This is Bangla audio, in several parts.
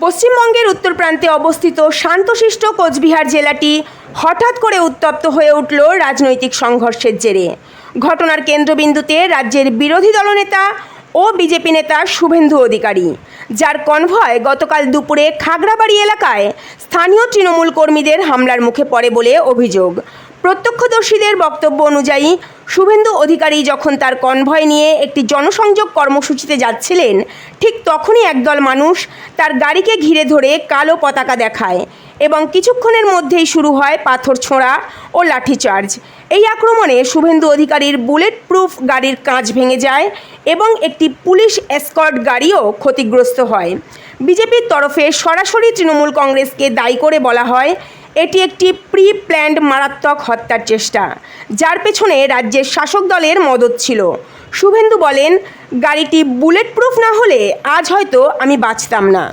পশ্চিমবঙ্গের উত্তর প্রান্তে অবস্থিত শান্তশিষ্ট কোচবিহার জেলাটি হঠাৎ করে উত্তপ্ত হয়ে উঠল রাজনৈতিক সংঘর্ষের জেরে। ঘটনার কেন্দ্রবিন্দুতে রাজ্যের বিরোধী দলনেতা ও বিজেপি নেতা শুভেন্দু অধিকারী। যার কনভয় গতকাল দুপুরে খাগড়াবাড়ি এলাকায় স্থানীয় তৃণমূল কর্মীদের হামলার মুখে পড়ে বলে অভিযোগ। প্রত্যক্ষদর্শীদের বক্তব্য অনুযায়ী, শুভেন্দু অধিকারী যখন তার কনভয় নিয়ে একটি জনসংযোগ কর্মসূচিতে যাচ্ছিলেন, ঠিক তখনই একদল মানুষ তার গাড়িকে ঘিরে ধরে কালো পতাকা দেখায় এবং কিছুক্ষণের মধ্যেই শুরু হয় পাথর ছোঁড়া ও লাঠিচার্জ। এই আক্রমণে শুভেন্দু অধিকারীর বুলেট প্রুফ গাড়ির কাঁচ ভেঙে যায় এবং একটি পুলিশ এসকর্ট গাড়িও ক্ষতিগ্রস্ত হয়। বিজেপির তরফে সরাসরি তৃণমূল কংগ্রেসকে দায়ী করে বলা হয় এটি একটি প্রি প্ল্যান্ড মারাত্মক হত্যার চেষ্টা, যার পেছনে রাজ্যের শাসক দলের মদত ছিল। শুভেন্দু বলেন, গাড়িটি বুলেট প্রুফ না হলে আজ হয়তো আমি বাঁচতাম না।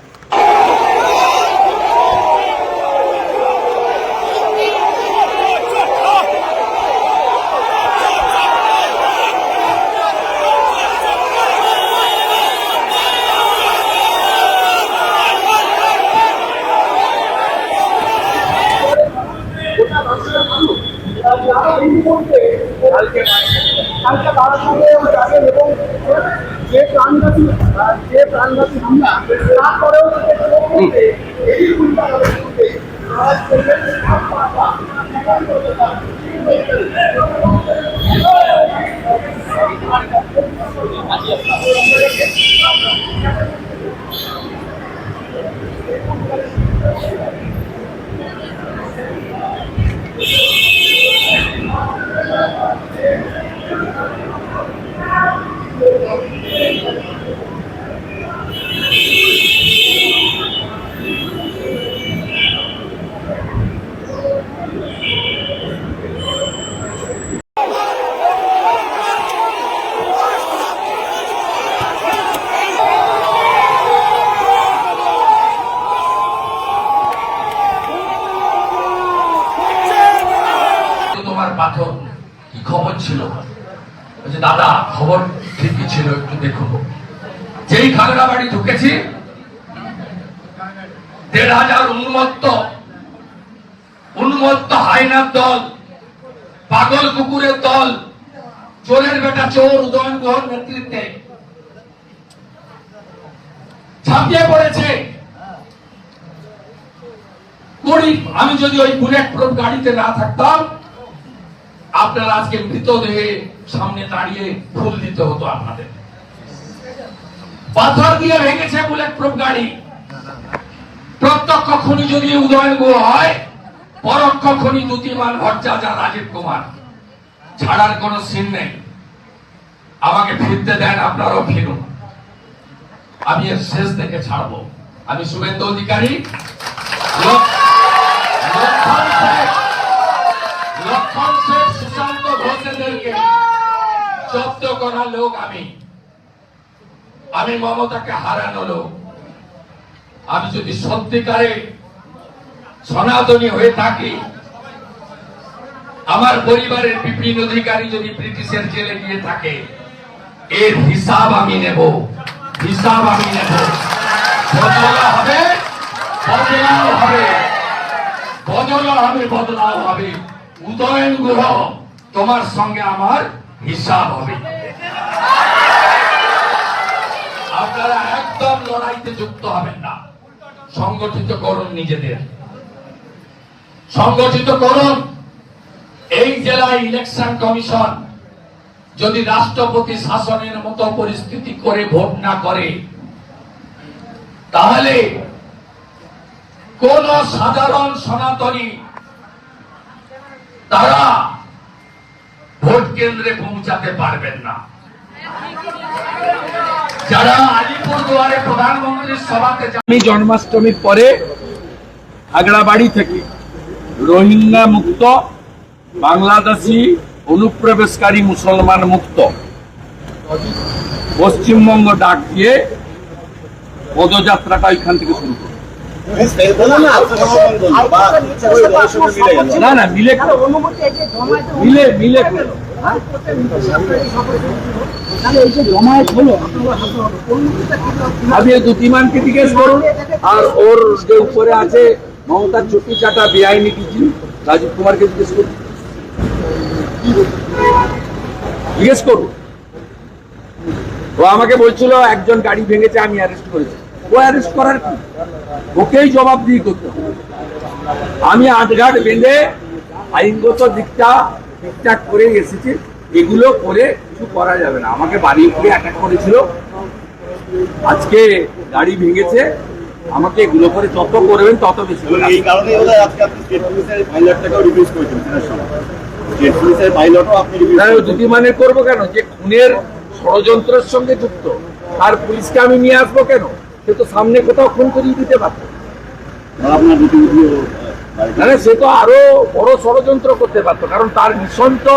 কালকে বাবার সঙ্গে যাবেন এবং যে প্রাণঘাতী আহ, যে প্রাণঘাতী হামলা তারপরেও যে পাথর কি খবর ছিল? দাদা খবর ঠিকই ছিল একটু দেখুন যেই খাগড়া বাড়ি ঢুকেছি, দেড় হাজার উন্মত্ত উন্মত্ত হাইনার দল, পাগল কুকুরের দল, চোরের বেটা চোর উদয়ন গুহর নেতৃত্বে ছাপিয়ে পড়েছে। কুড়ি আমি যদি ওই বুলেট প্রুফ গাড়িতে না থাকতাম আপনারা আজকে মৃতদেহে সামনে দাঁড়িয়ে ফুল দিতে হতো আপনাদের। পাথর দিয়ে ভেঙেছে বুলেট প্রুফ গাড়ি। প্রত্যক্ষ খনি যদি উদয়ন গুহ হয়, পরোক্ষ খনি দুতিমান ভট্টাচার রাজীব কুমার। ছাড়ার কোন সিন নেই। আমাকে ফিরতে দেন, আপনারাও ফিরুন। আমি এর শেষ থেকে ছাড়বো। আমি শুভেন্দু অধিকারী। জব্দ করা লোক আমি। আমি মমতাকে হারানো লোক। আমি যদি সত্যিকারে সনাতনী হয়ে থাকি, আমার পরিবারের বিপিন অধিকারী যদি ব্রিটিশের জেলে গিয়ে থাকে, এর হিসাব আমি নেব। হিসাব আমি নেব। হবে, বদলাও হবে। বদলা হবে, বদলাও হবে। উদয়ন গ্রহ তোমার সঙ্গে আমার হিসাব হবে। আপনারা একদম লড়াইতে যুক্ত হবেন না। সংগঠিত করুন নিজেদের। সংগঠিত করুন। এই জেলায় ইলেকশন কমিশন যদি রাষ্ট্রপতি শাসনের মতো পরিস্থিতি করে ভোট না করে, তাহলে কোন সাধারণ সনাতনী তারা ভোট কেন্দ্রে পৌঁছাতে পারবেন না। যারা আলিপুর দুয়ারে প্রধানমন্ত্রীর সভাতে আমি জন্মাষ্টমীর পরে আগ্রাবাড়ি থেকে রোহিঙ্গা মুক্ত, বাংলাদেশি অনুপ্রবেশকারী মুসলমান মুক্ত, পশ্চিমবঙ্গ ডাক দিয়ে পদযাত্রাটা এখান থেকে শুরু করব। না না, মিলে মিলে মিলে জিজ্ঞেস করুন। আর ওর যে উপরে আছে মমতার চটি চাটা বেআইনি কিছু, রাজীব কুমারকে জিজ্ঞেস করুন। জিজ্ঞেস করুন। ও আমাকে বলছিল, একজন গাড়ি ভেঙেছে, আমি অ্যারেস্ট করেছি। ও অ্যারেস্ট করার কি ওকেই জবাবদিহি করতে হবে। আমি আটঘাট বেঁধে আইনগত দিকটা ঠিকঠাক করে এসেছি এগুলো করে কিছু করা যাবে না। আমাকে বাড়ি উপরে অ্যাটাক করেছিল আজকে গাড়ি ভেঙেছে আমাকে এগুলো করে যত করবেন তত বেশি। এই কারণে আজকে আপনি স্টেট পুলিশের পাইলটটাকেও রিলিজ করেছেন সেটার সময় স্টেট পুলিশের পাইলটও আপনি রিলিজ মানে করব কেন? যে খুনের ষড়যন্ত্রের সঙ্গে যুক্ত আর পুলিশকে আমি নিয়ে আসব কেন? সে তো সামনে কোথাও খুন করিয়ে দিতে পারত। মানে সে তো আরও বড় ষড়যন্ত্র করতে পারতো কারণ তার মিশন তো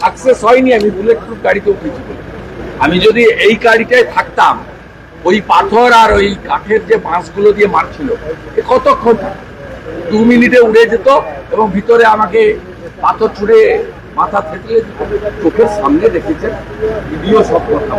সাকসেস হয়নি আমি বুলেট প্রুফ গাড়িতে উঠেছি আমি যদি এই গাড়িটায় থাকতাম ওই পাথর আর ওই কাঠের যে বাঁশগুলো দিয়ে মারছিল এ কতক্ষণ দু মিনিটে উড়ে যেত এবং ভিতরে আমাকে পাথর ছুঁড়ে মাথা থেতলে চোখের সামনে দেখেছেন ভিডিও সব কথা।